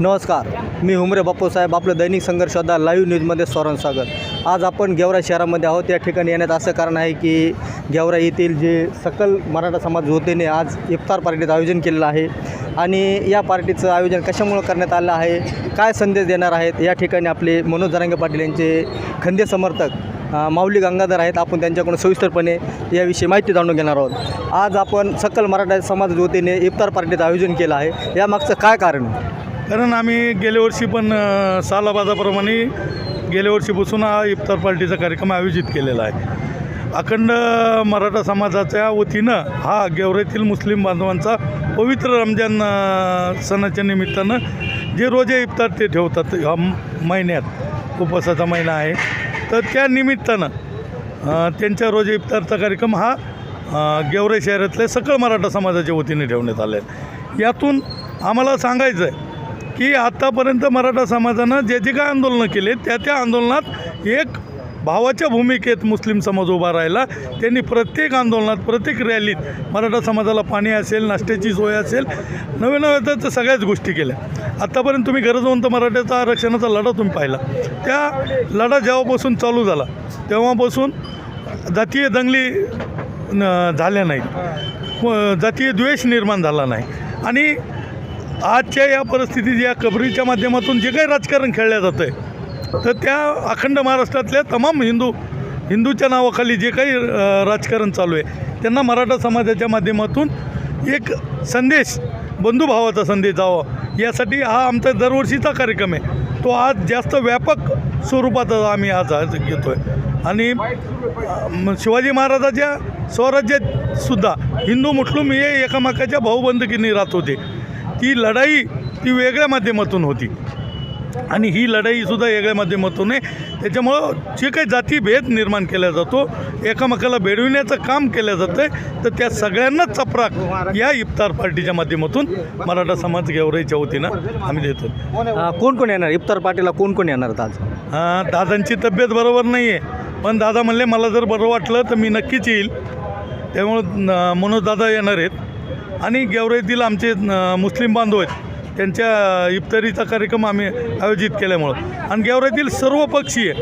नमस्कार मी हुमरे बाप्पूसाहेब आपलं दैनिक संघर्षदा लाईव्ह न्यूजमध्ये स्वरण स्वागत. आज आपण गेवरा शहरामध्ये आहोत. या ठिकाणी येण्यात असं कारण आहे की गेवरा येथील जे सकल मराठा समाज वतीने आज इफ्तार पार्टीचं आयोजन केलेलं आहे आणि या पार्टीचं आयोजन कशामुळं करण्यात आलं आहे काय संदेश देणार आहेत या ठिकाणी आपले मनोज जरांगे पाटील यांचे खंदे समर्थक माऊली गंगाधर आहेत. आपण त्यांच्याकडून सविस्तरपणे याविषयी माहिती जाणून घेणार आहोत. आज आपण सकल मराठा समाज वतीने इफ्तार पार्टीचं आयोजन केलं आहे. यामागचं काय कारण? कारण आम्ही गेल्या वर्षी पण सालाबाजाप्रमाणे गेल्या वर्षीपासून हा इफ्तार पार्टीचा कार्यक्रम आयोजित केलेला आहे. अखंड मराठा समाजाच्या वतीनं हा गेवरेतील मुस्लिम बांधवांचा पवित्र रमजान सणाच्या निमित्तानं जे रोजे इफ्तार ते ठेवतात ह्या महिन्यात उपवासाचा महिना आहे तर त्या निमित्तानं त्यांच्या रोजे इफ्तारचा कार्यक्रम हा गेवरे शहरातल्या सकळ मराठा समाजाच्या वतीने ठेवण्यात आले यातून आम्हाला सांगायचं आहे की आत्तापर्यंत मराठा समाजानं जे जे काय आंदोलनं केले त्या त्या आंदोलनात एक भावाच्या भूमिकेत मुस्लिम समाज उभा राहिला. त्यांनी प्रत्येक आंदोलनात प्रत्येक रॅलीत मराठा समाजाला पाणी असेल नाश्त्याची सोय असेल नव्या नव्या तर सगळ्याच गोष्टी केल्या. आत्तापर्यंत तुम्ही गरजवंत मराठ्याचा आरक्षणाचा लढा तुम्ही पाहिला. त्या लढा जेव्हापासून चालू झाला तेव्हापासून जातीय दंगली न- झाल्या नाहीत. जातीय द्वेष निर्माण झाला नाही. आणि आजच्या या परिस्थितीत या कबरीच्या माध्यमातून जे काही राजकारण खेळलं जातं आहे तर त्या अखंड महाराष्ट्रातल्या तमाम हिंदू हिंदूच्या नावाखाली जे काही राजकारण चालू आहे त्यांना मराठा समाजाच्या माध्यमातून एक संदेश बंधुभावाचा संदेश जावा. यासाठी हा आमचा दरवर्षीचा कार्यक्रम आहे. तो आज जास्त व्यापक स्वरूपाचा आम्ही आज आज घेतो आहे आणि शिवाजी महाराजाच्या स्वराज्यात सुद्धा हिंदू मुस्लिम हे एकामेकाच्या भाऊबंदकीने राहत होते. ती लढाई ती वेगळ्या माध्यमातून होती. आणि ही लढाईसुद्धा वेगळ्या माध्यमातून आहे. त्याच्यामुळं जे काही जातीभेद निर्माण केला जातो एकामेकाला बेडविण्याचं काम केलं जातं आहे तर त्या सगळ्यांनाच चपराक या इफ्तार पार्टीच्या माध्यमातून मराठा समाज गेवराईच्या वतीनं आम्ही देतो कोण कोण येणार? इफ्तार पार्टीला कोण कोण येणार हां दादांची तब्येत बरोबर नाही आहे पण दादा म्हणले मला जर बरं वाटलं तर मी नक्कीच येईल. त्यामुळं मनोज दादा येणार आहेत. आणि गेवराईतील आमचे मुस्लिम बांधव आहेत. त्यांच्या इफ्तारीचा कार्यक्रम आम्ही आयोजित केल्यामुळं. आणि गेवराईतील सर्व पक्षीय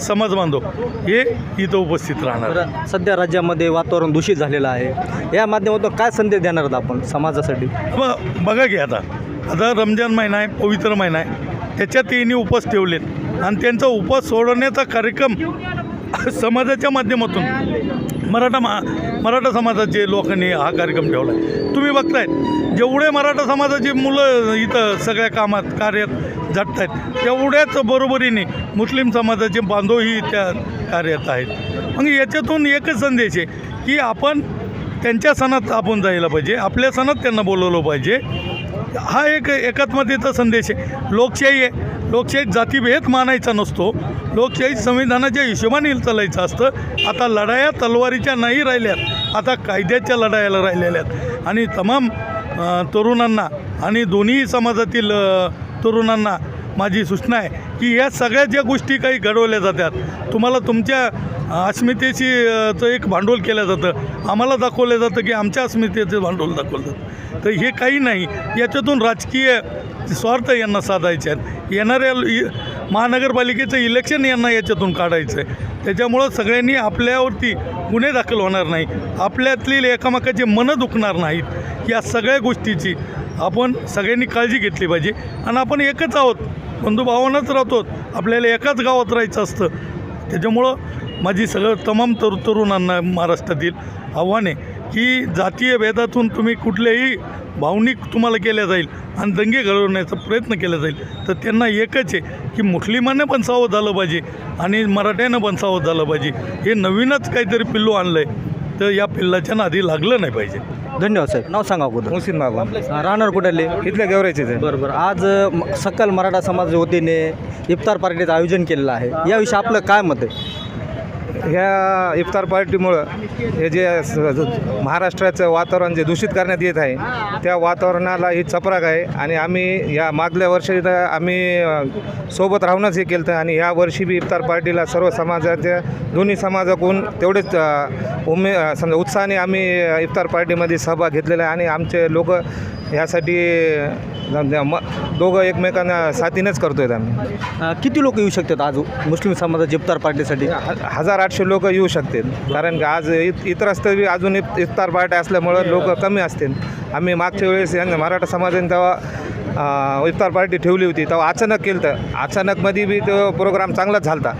समाज बांधव हे इथं उपस्थित राहणार. सध्या राज्यामध्ये वातावरण दूषित झालेलं आहे. या माध्यमातून काय संदेश देणार आहोत आपण समाजासाठी? बघा की आता आता रमजान महिना आहे पवित्र महिना आहे. त्याच्यात यांनी उपवास ठेवलेत. आणि त्यांचा उपवास सोडवण्याचा कार्यक्रम समाजाच्या माध्यमातून मराठा मा मराठा समाजाचे लोकांनी हा कार्यक्रम ठेवला आहे तुम्ही बघताय जेवढे मराठा समाजाची मुलं इथं सगळ्या कामात कार्यात झटत आहेत तेवढ्याच बरोबरीने मुस्लिम समाजाचे बांधवही त्या कार्यात आहेत. मग याच्यातून एकच संदेश आहे की आपण त्यांच्या सणात आपण जायला पाहिजे आपल्या सणात त्यांना बोलवलं पाहिजे. हा एक एकात्मतेचा संदेश आहे. लोकशाही आहे. लोकशाहीत जातीभेद मानायचा नसतो. लोकशाही संविधानाच्या हिशोबाने चालायचं असतं. आता लढाया तलवारीच्या नाही राहिल्यात. आता कायद्याच्या लढायाला राहिलेल्या आहेत. आणि तमाम तरुणांना आणि दोन्ही समाजातील तरुणांना माझी सूचना आहे की या सगळ्या ज्या गोष्टी काही घडवल्या जातात तुम्हाला तुमच्या अस्मितेची चं एक भांडवल केलं जातं. आम्हाला दाखवलं जातं की आमच्या अस्मितेचं भांडवल दाखवलं जातं. तर हे काही नाही. याच्यातून राजकीय स्वार्थ यांना साधायचे आहेत. येणाऱ्या इ- महानगरपालिकेचं इलेक्शन यांना याच्यातून काढायचं आहे त्याच्यामुळं सगळ्यांनी आपल्यावरती गुन्हे दाखल होणार नाही. आपल्यातील एकामेकाचे मनं दुखणार नाहीत. या सगळ्या गोष्टीची आपण सगळ्यांनी काळजी घेतली पाहिजे. आणि आपण एकच आहोत. बंधुभावानंच राहतो. आपल्याला एकाच गावात राहायचं असतं. त्याच्यामुळं माझी सगळं तमाम तरु तरुणांना महाराष्ट्रातील आव्हान आहे की जातीय भेदातून तुम्ही कुठल्याही भावनिक तुम्हाला केल्या जाईल आणि दंगे घडवण्याचा प्रयत्न केला जाईल तर त्यांना एकच आहे की मुस्लिमांना पण सावध झालं पाहिजे आणि मराठ्यानं पण सावध झालं पाहिजे. हे नवीनच काहीतरी पिल्लू आणलं आहे तर या पिल्लाच्या नादी लागलं नाही पाहिजे. धन्यवाद साहेब. नाव सांगा अगोदर. मुहसिन बाबा. अ, राहणार कुठले? इथल्या गेवरायचेच आहे बरोबर आज म- सकल मराठा समाज वतीने इफ्तार पार्टीचं आयोजन केलेलं आहे. याविषयी आपलं काय मत आहे? ह्या इफ्तार पार्टीमुळं हे जे महाराष्ट्राचं वातावरण जे दूषित करण्यात येत आहे त्या वातावरणाला ही चपराक आहे आणि आम्ही या मागल्या वर्षी तर आम्ही सोबत राहूनच हे केलं होतं आणि ह्या वर्षी बी इफ्तार पार्टीला सर्व समाजाच्या दोन्ही समाजाकडून तेवढेच उमे समजा उत्साहाने आम्ही इफ्तार पार्टीमध्ये सहभाग घेतलेला आहे आणि आमचे लोक ह्यासाठी म दोघं एकमेकांना साथीनेच करतो आहेत आम्ही. अ, किती लोक येऊ शकतात आज मुस्लिम समाजाच्या इफ्तार पार्टीसाठी? ह- हजार आठशे लोक येऊ शकतील. कारण की आज इत इतर बी अजून इफ- इफ्तार पार्ट्या असल्यामुळं लोक कमी असतील. आम्ही मागच्या वेळेस यांना मराठा समाजाने तेव्हा अ, इफ्तार पार्टी ठेवली होती. तेव्हा अचानक केलं तर अचानकमध्ये बी तो प्रोग्राम चांगलाच झाला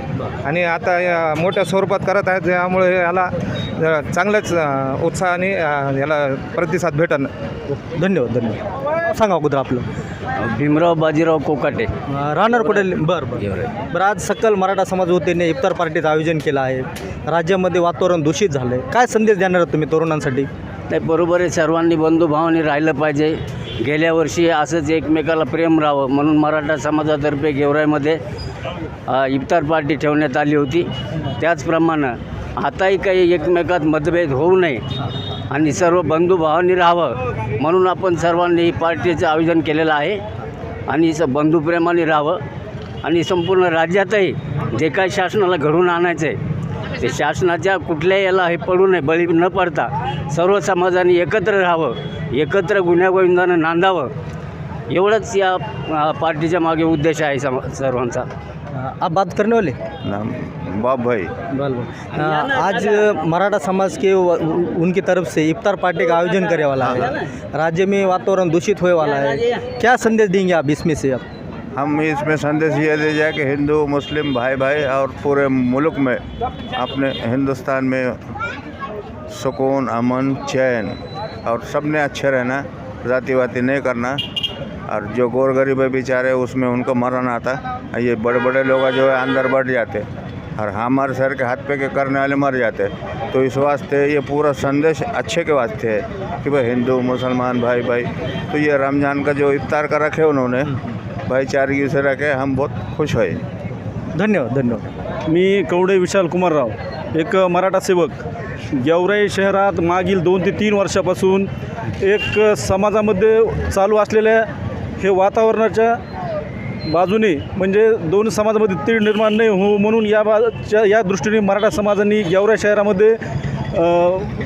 आणि आता या मोठ्या स्वरूपात करत आहेत. त्यामुळे याला चांगलंच अ, उत्साहाने अ, याला प्रतिसाद भेटन. धन्यवाद धन्यवाद. सांगा अगोदर आपलं. भीमराव बाजीराव कोकाटे. अ, राहणार कुठे? बरं बरं. बरं आज सकल मराठा समाज वतीने इफ्तार पार्टीचं आयोजन केलं आहे. राज्यामध्ये वातावरण दूषित झालं आहे काय संदेश देणार आहात तुम्ही तरुणांसाठी? नाही बरोबर आहे. सर्वांनी बंधुभावाने राहिलं पाहिजे. गेल्या वर्षी असंच एकमेकाला प्रेम राहावं म्हणून मराठा समाजातर्फे गेवराईमध्ये अ, इफ्तार पार्टी ठेवण्यात आली होती. त्याचप्रमाणे आताही काही एकमेकात मतभेद होऊ नये आणि सर्व बंधुभावाने राहावं म्हणून आपण सर्वांनी ही पार्टीचं आयोजन केलेलं आहे आणि स बंधुप्रेमाने राहावं आणि संपूर्ण राज्यातही जे काही शासनाला घडून आणायचं आहे ते शासनाच्या कुठल्याही याला हे पडू नये बळी न पडता सर्व समाजाने एकत्र राहावं एकत्र गुन्ह्यागोविंदानं नांदावं. एवढंच या पार्टीच्या मागे उद्देश आहे सम सर्वांचा. आप बात करने वाले बाप भाई। बल आज मराठा समाज के उनकी तरफ़ से इफ्तार पार्टी का आयोजन करे वाला है। राज्य में वातावरण दूषित होने वाला है। क्या संदेश देंगे आप इसमें से आप? हम इसमें संदेश ये दे जाए कि हिंदू मुस्लिम भाई भाई और पूरे मुल्क में अपने हिंदुस्तान में सुकून अमन चैन और सबने अच्छे रहना जाति वाति नहीं करना और जो गोर गरीब है बेचारे उसमें उनको मरण आता। ये बड़े बड़े लोग जो है अंदर बढ़ जाते। और हमारे सर के हाथ पे के करने वाले मर जाते तो इस वास्ते ये पूरा संदेश अच्छे के वास्ते है कि भाई हिंदू मुसलमान भाई भाई तो ये रमज़ान का जो इफ्तार का रखे उन्होंने भाईचारगी से रखे हम बहुत खुश हुए धन्यवाद धन्यवाद। मी कवडे विशाल कुमारराव एक मराठा सेवक गेवराई शहरात मागील दोन ते तीन वर्षापासून एक समाजामध्ये चालू असलेल्या हे वातावरणाच्या बाजूने म्हणजे दोन समाजामध्ये तीळ निर्माण नाही हो म्हणून या बाच्या या दृष्टीने मराठा समाजाने गेवरा शहरामध्ये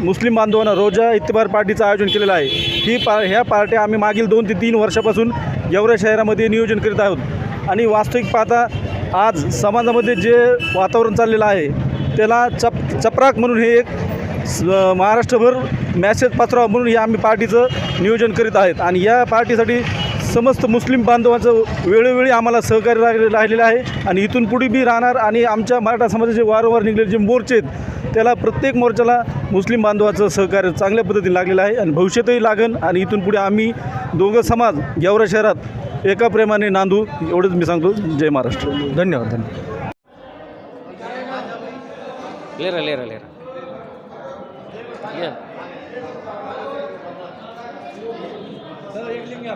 मुस्लिम बांधवांना रोजा इत्तेबार पार्टीचं आयोजन केलेलं आहे. ही पा ह्या पार्ट्या आम्ही मागील दोन ते तीन वर्षापासून गेवरा शहरामध्ये नियोजन करीत आहोत. आणि वास्तविक पाहता आज समाजामध्ये जे वातावरण चाललेलं आहे त्याला चप चपराक म्हणून हे एक स- महाराष्ट्रभर मॅसेज पचरावं म्हणून हे आम्ही पार्टीचं नियोजन करीत आहेत. आणि या पार्टीसाठी समस्त मुस्लिम बांधवांचं वेळोवेळी आम्हाला सहकार्य राहिले राहिलेलं आहे. आणि इथून पुढे बी राहणार आणि आमच्या मराठा समाजाचे वारंवार निघलेले जे मोर्चे आहेत त्याला प्रत्येक मोर्चाला मुस्लिम बांधवाचं सहकार्य चांगल्या पद्धतीने लागलेलं आहे. आणि भविष्यातही लागन आणि इथून पुढे आम्ही दोघं समाज गेवरा शहरात एका प्रेमाने नांदू एवढंच मी सांगतो. जय महाराष्ट्र. धन्यवाद धन्यवाद. लेरा लेरा लेरा. एक